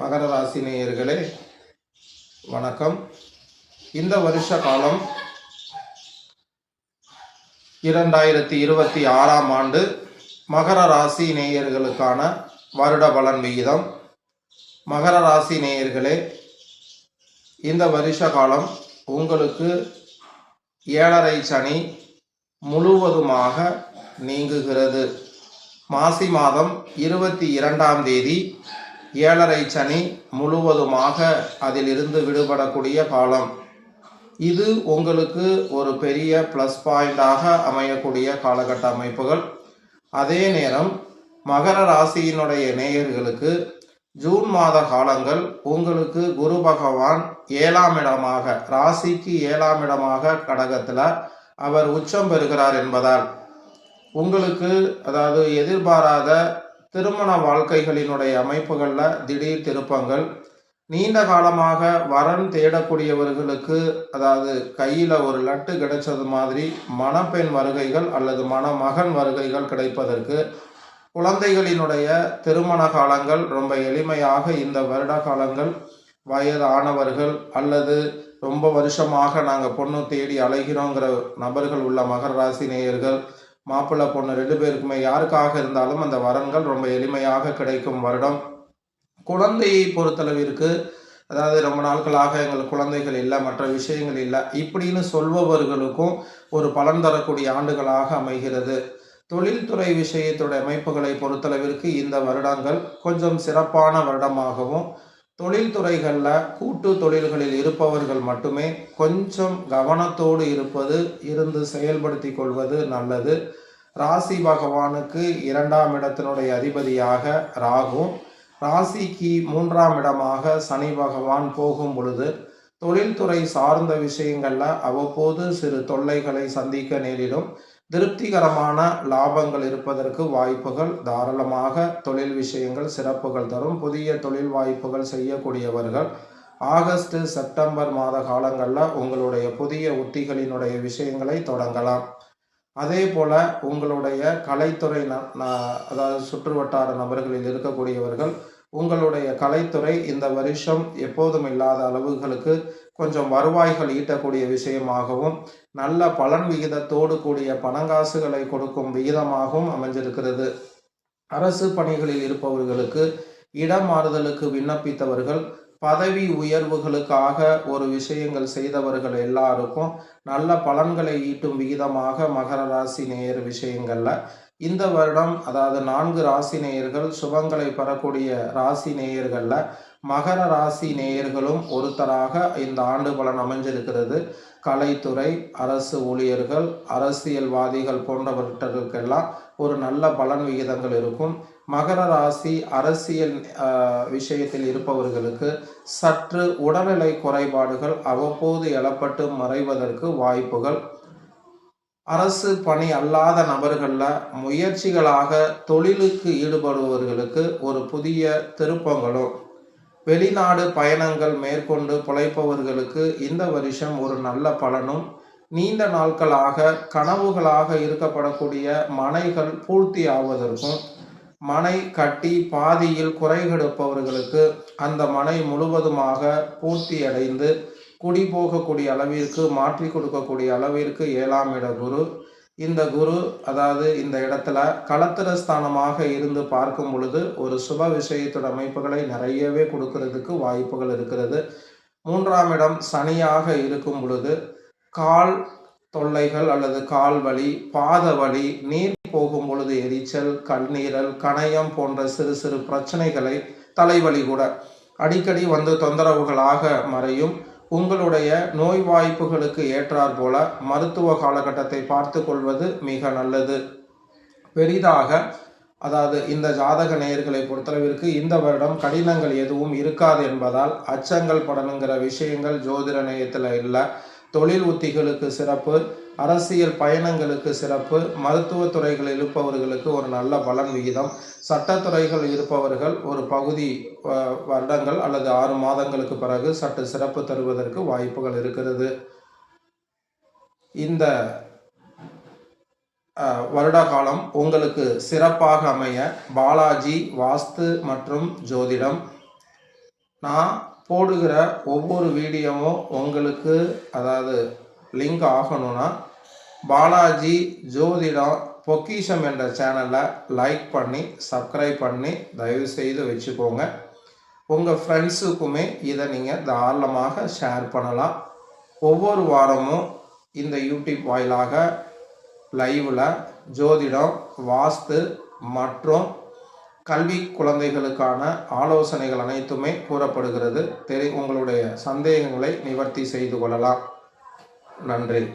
மகர ராசி நேயர்களே வணக்கம். இந்த வருஷ காலம் இரண்டாயிரத்தி இருபத்தி ஆறாம் ஆண்டு மகர ராசி நேயர்களுக்கான வருட பலன் விகிதம். மகர ராசி நேயர்களே இந்த வருஷ காலம் உங்களுக்கு ஏழரை சனி முழுவதுமாக நீங்குகிறது. மாசி மாதம் இருபத்தி இரண்டாம் தேதி ஏழரை சனி முழுவதுமாக அதிலிருந்து விடுபடக்கூடிய காலம். இது உங்களுக்கு ஒரு பெரிய ப்ளஸ் பாயிண்டாக அமையக்கூடிய காலகட்ட அமைப்புகள். அதே நேரம் மகர ராசியினுடைய நேயர்களுக்கு ஜூன் மாத காலங்கள் உங்களுக்கு குரு பகவான் ஏழாம் இடமாக ராசிக்கு ஏழாம் இடமாக கடகத்தில் அவர் உச்சம் பெறுகிறார் என்பதால் உங்களுக்கு அதாவது எதிர்பாராத திருமண வாழ்க்கைகளினுடைய அமைப்புகளில் திடீர் திருப்பங்கள். நீண்ட காலமாக வரன் தேடக்கூடியவர்களுக்கு அதாவது கையில் ஒரு லட்டு கிடைச்சது மாதிரி மணப்பெண் வருகைகள் அல்லது மணமகன் வருகைகள் கிடைப்பதற்கு குழந்தைகளினுடைய திருமண காலங்கள் ரொம்ப எளிமையாக இந்த வருட காலங்கள் வயது ஆனவர்கள் அல்லது ரொம்ப வருஷமாக நாங்கள் பொண்ணு தேடி அலைகிறோங்கிற நபர்கள் உள்ள மகர ராசி நேயர்கள் மாப்பிள்ளை பொண்ணு ரெண்டு பேருக்குமே யாருக்காக இருந்தாலும் அந்த வரன்கள் ரொம்ப எளிமையாக கிடைக்கும் வருடம். குழந்தையை பொறுத்தளவிற்கு அதாவது ரொம்ப நாட்களாக எங்களுக்கு குழந்தைகள் இல்லை மற்ற விஷயங்கள் இல்லை இப்படின்னு சொல்பவர்களுக்கும் ஒரு பலன் தரக்கூடிய ஆண்டுகளாக அமைகிறது. தொழில்துறை விஷயத்துடைய அமைப்புகளை பொறுத்தளவிற்கு இந்த வருடங்கள் கொஞ்சம் சிறப்பான வருடமாகவும் தொழில்துறைகளில் கூட்டு தொழில்களில் இருப்பவர்கள் மட்டுமே கொஞ்சம் கவனத்தோடு இருப்பது இருந்து செயல்படுத்தி கொள்வது நல்லது. ராசி பகவானுக்கு இரண்டாம் இடத்தினுடைய அதிபதியாக ராகும் ராசிக்கு மூன்றாம் இடமாக சனி பகவான் போகும் பொழுது தொழில்துறை சார்ந்த விஷயங்களில் அவ்வப்போது சிறு தொல்லைகளை சந்திக்க நேரிடும். திருப்திகரமான லாபங்கள் இருப்பதற்கு வாய்ப்புகள் தாராளமாக தொழில் விஷயங்கள் சிறப்புகள் தரும். புதிய தொழில் வாய்ப்புகள் செய்யக்கூடியவர்கள். ஆகஸ்ட் செப்டம்பர் மாத காலங்களில் உங்களுடைய புதிய உத்திகளினுடைய விஷயங்களை தொடங்கலாம். அதே போல் உங்களுடைய கலைத்துறை ந ந- அதாவது சுற்று வட்டார நபர்களில் இருக்கக்கூடியவர்கள் உங்களுடைய கலைத்துறை இந்த வருஷம் எப்போதும் இல்லாத அளவுகளுக்கு கொஞ்சம் வருவாய்கள் ஈட்டக்கூடிய விஷயமாகவும் நல்ல பலன் விகிதத்தோடு கூடிய பணங்காசுகளை கொடுக்கும் விகிதமாகவும் அமைஞ்சிருக்கிறது. அரசு பணிகளில் இருப்பவர்களுக்கு இடம் விண்ணப்பித்தவர்கள் பதவி உயர்வுகளுக்காக ஒரு விஷயங்கள் செய்தவர்கள் எல்லாருக்கும் நல்ல பலன்களை ஈட்டும் விகிதமாக மகர ராசி நேயர் விஷயங்களில் இந்த வருடம் அதாவது நான்கு ராசி நேயர்கள் சுபங்களை பெறக்கூடிய ராசி நேயர்களில் மகர ராசி நேயர்களும் ஒருத்தராக இந்த ஆண்டு பலன் அமைஞ்சிருக்கிறது. கலைத்துறை அரசு ஊழியர்கள் அரசியல்வாதிகள் போன்றவர்களுக்கெல்லாம் ஒரு நல்ல பலன் விகிதங்கள் இருக்கும். மகர ராசி அரசியல் விஷயத்தில் இருப்பவர்களுக்கு சற்று உடல்நிலை குறைபாடுகள் அவ்வப்போது எழப்பட்டு மறைவதற்கு வாய்ப்புகள் அரசு பணி அல்லாத நபர்களில் முயற்சிகளாக தொழிலுக்கு ஈடுபடுபவர்களுக்கு ஒரு புதிய திருப்பங்களும். வெளிநாடு பயணங்கள் மேற்கொண்டு பிழைப்பவர்களுக்கு இந்த வருஷம் ஒரு நல்ல பலனும் நீண்ட நாட்களாக கனவுகளாக இருக்கப்படக்கூடிய மனைகள் பூர்த்தி ஆவதற்கும் மனை கட்டி பாதியில் குறைகெடுப்பவர்களுக்கு அந்த மனை முழுவதுமாக பூர்த்தியடைந்து குடி போகக்கூடிய அளவிற்கு மாற்றி கொடுக்கக்கூடிய அளவிற்கு ஏழாம் இட குரு. இந்த குரு அதாவது இந்த இடத்துல களத்திரஸ்தானமாக இருந்து பார்க்கும் பொழுது ஒரு சுப விஷயத்தோட அமைப்புகளை நிறையவே கொடுக்கறதுக்கு வாய்ப்புகள் இருக்கிறது. மூன்றாம் இடம் சனியாக இருக்கும் பொழுது கால் தொல்லைகள் அல்லது கால் வலி பாத வலி நீர் போகும் பொழுது எரிச்சல் கண்ணீரல் கணையம் போன்ற சிறு சிறு பிரச்சனைகளை தலைவலி கூட அடிக்கடி வந்து தொந்தரவுகளாக மறையும். உங்களுடைய நோய் வாய்ப்புகளுக்கு ஏற்றாற் போல மருத்துவ காலகட்டத்தை பார்த்து கொள்வது மிக நல்லது. பெரிதாக அதாவது இந்த ஜாதக நேயர்களை பொறுத்தளவிற்கு இந்த வருடம் கடினங்கள் எதுவும் இருக்காது என்பதால் அச்சங்கள் படணுங்கிற விஷயங்கள் ஜோதிட நேயத்தில் இல்லை. தொழில் உத்திகளுக்கு சிறப்பு அரசியல் பயணங்களுக்கு சிறப்பு மருத்துவ துறைகள் இருப்பவர்களுக்கு ஒரு நல்ல பலன் விகிதம். சட்டத்துறைகள் இருப்பவர்கள் ஒரு பகுதி வருடங்கள் அல்லது ஆறு மாதங்களுக்கு பிறகு சற்று சிறப்பு தருவதற்கு வாய்ப்புகள் இருக்கிறது. இந்த வருட காலம் உங்களுக்கு சிறப்பாக அமைய பாலாஜி வாஸ்து மற்றும் ஜோதிடம். நான் போடுகிற ஒவ்வொரு வீடியோவும் உங்களுக்கு அதாவது லிங்க் ஆகணும்னா பாலாஜி ஜோதிடம் பொக்கிஷம் என்ற சேனலை லைக் பண்ணி சப்ஸ்கிரைப் பண்ணி தயவு செய்து வச்சுக்கோங்க. உங்கள் ஃப்ரெண்ட்ஸுக்குமே இதை நீங்கள் தாராளமாக ஷேர் பண்ணலாம். ஒவ்வொரு வாரமும் இந்த யூடியூப் வாயிலாக லைவில் ஜோதிடம் வாஸ்து மற்றும் கல்வி குழந்தைகளுக்கான ஆலோசனைகள் அனைத்துமே கூறப்படுகிறது. தெரி உங்களுடைய சந்தேகங்களை நிவர்த்தி செய்து கொள்ளலாம். நன்றி.